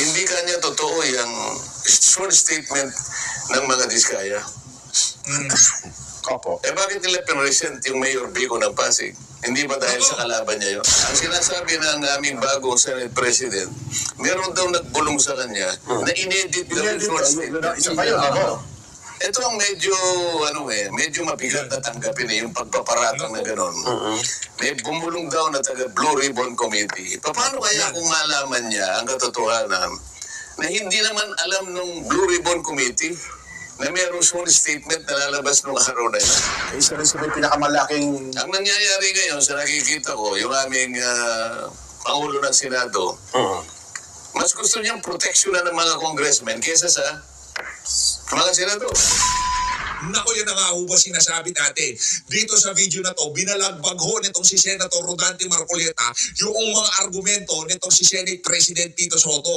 Hindi kanya totoo yung short statement ng mga diskaya. Opo. Eh bakit nila pinresent yung Mayor Vico ng Pasig? Hindi ba dahil sa kalaban niya yun? Ang sinasabi ng aming bagong Senate President, meron daw nagbulong sa kanya na inedit daw yung short statement. Isa pa yun, ako. Ito ang medyo, ano eh, medyo mabigat na tanggapin eh, yung pagpaparatang na gano'n. May bumulong daw na taga Blue Ribbon Committee. Paano kaya kung malaman niya ang katotohanan na hindi naman alam nung Blue Ribbon Committee na mayroong short statement na lalabas nung araw na yun. Isa rin sa may pinakamalaking... Ang nangyayari ngayon sa nakikita ko, yung aming ah, Pangulo ng Senado, mas gusto niyang proteksyonan ng mga congressmen kesa sa mga senador. Nako yan na nga ho ba sinasabi natin. Dito sa video na to, binalagbag ho nitong si Senator Rodante Marcoleta yung mga argumento nitong si Senate President Tito Soto.